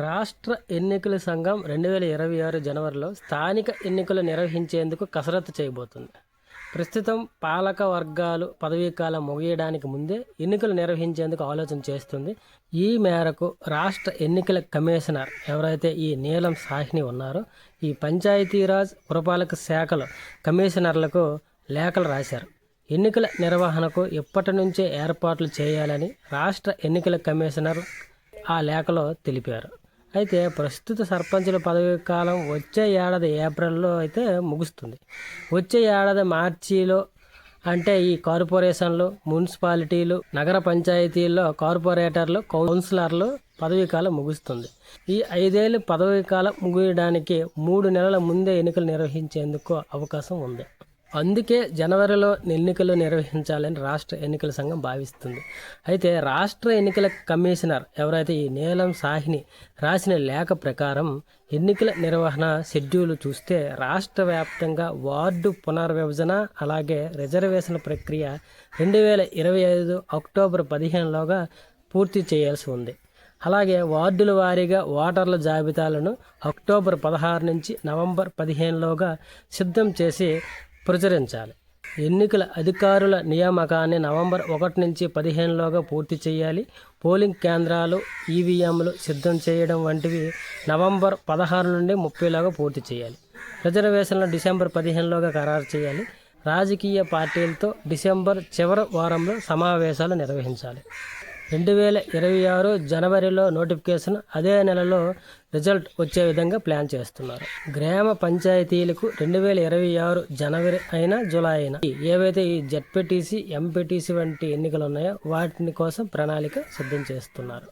రాష్ట్ర ఎన్నికల సంఘం రెండు వేల ఇరవై ఆరు జనవరిలో స్థానిక ఎన్నికలు నిర్వహించేందుకు కసరత్తు చేయబోతుంది. ప్రస్తుతం పాలక వర్గాలు పదవీకాలం ముగియడానికి ముందే ఎన్నికలు నిర్వహించేందుకు ఆలోచన చేస్తుంది. ఈ మేరకు రాష్ట్ర ఎన్నికల కమిషనర్ ఎవరైతే ఈ నీలం సాహిని ఉన్నారో ఈ పంచాయతీరాజ్ పురపాలక శాఖలు కమిషనర్లకు లేఖలు రాశారు. ఎన్నికల నిర్వహణకు ఇప్పటి నుంచే ఏర్పాట్లు చేయాలని రాష్ట్ర ఎన్నికల కమిషనర్ ఆ లేఖలో తెలిపారు. అయితే ప్రస్తుత సర్పంచుల పదవి కాలం వచ్చే ఏడాది ఏప్రిల్లో అయితే ముగుస్తుంది. వచ్చే ఏడాది మార్చిలో అంటే ఈ కార్పొరేషన్లు మున్సిపాలిటీలు నగర పంచాయతీల్లో కార్పొరేటర్లు కౌన్సిలర్లు పదవీ కాలం ముగుస్తుంది. ఈ ఐదేళ్ళు పదవీ కాలం ముగియడానికి మూడు నెలల ముందే ఎన్నికలు నిర్వహించేందుకు అవకాశం ఉంది. అందుకే జనవరిలో ఎన్నికలు నిర్వహించాలని రాష్ట్ర ఎన్నికల సంఘం భావిస్తుంది. అయితే రాష్ట్ర ఎన్నికల కమిషనర్ ఎవరైతే ఈ నీలం సాహిని రాసిన లేఖ ప్రకారం ఎన్నికల నిర్వహణ షెడ్యూల్ చూస్తే రాష్ట్ర వ్యాప్తంగా వార్డు పునర్విభజన అలాగే రిజర్వేషన్ ప్రక్రియ రెండు వేల ఇరవై ఐదు అక్టోబర్ పదిహేనులోగా పూర్తి చేయాల్సి ఉంది. అలాగే వార్డుల వారీగా ఓటర్ల జాబితాలను అక్టోబర్ పదహారు నుంచి నవంబర్ పదిహేనులోగా సిద్ధం చేసి ప్రచురించాలి. ఎన్నికల అధికారుల నియామకాన్ని నవంబర్ ఒకటి నుంచి పదిహేనులోగా పూర్తి చేయాలి. పోలింగ్ కేంద్రాలు ఈవీఎంలు సిద్ధం చేయడం వంటివి నవంబర్ పదహారు నుండి ముప్పైలోగా పూర్తి చేయాలి. రిజర్వేషన్లు డిసెంబర్ పదిహేనులోగా ఖరారు చేయాలి. రాజకీయ పార్టీలతో డిసెంబర్ చివరి వారంలో సమావేశాలు నిర్వహించాలి. రెండు వేల ఇరవై ఆరు జనవరిలో నోటిఫికేషన్ అదే నెలలో రిజల్ట్ వచ్చే విధంగా ప్లాన్ చేస్తున్నారు. గ్రామ పంచాయతీలకు రెండు వేల ఇరవై ఆరు జనవరి అయినా జూలై అయినా ఏవైతే ఈ జెడ్పీటీసీ ఎంపీటీసీ వంటి ఎన్నికలు ఉన్నాయో వాటిని కోసం ప్రణాళిక సిద్ధం చేస్తున్నారు.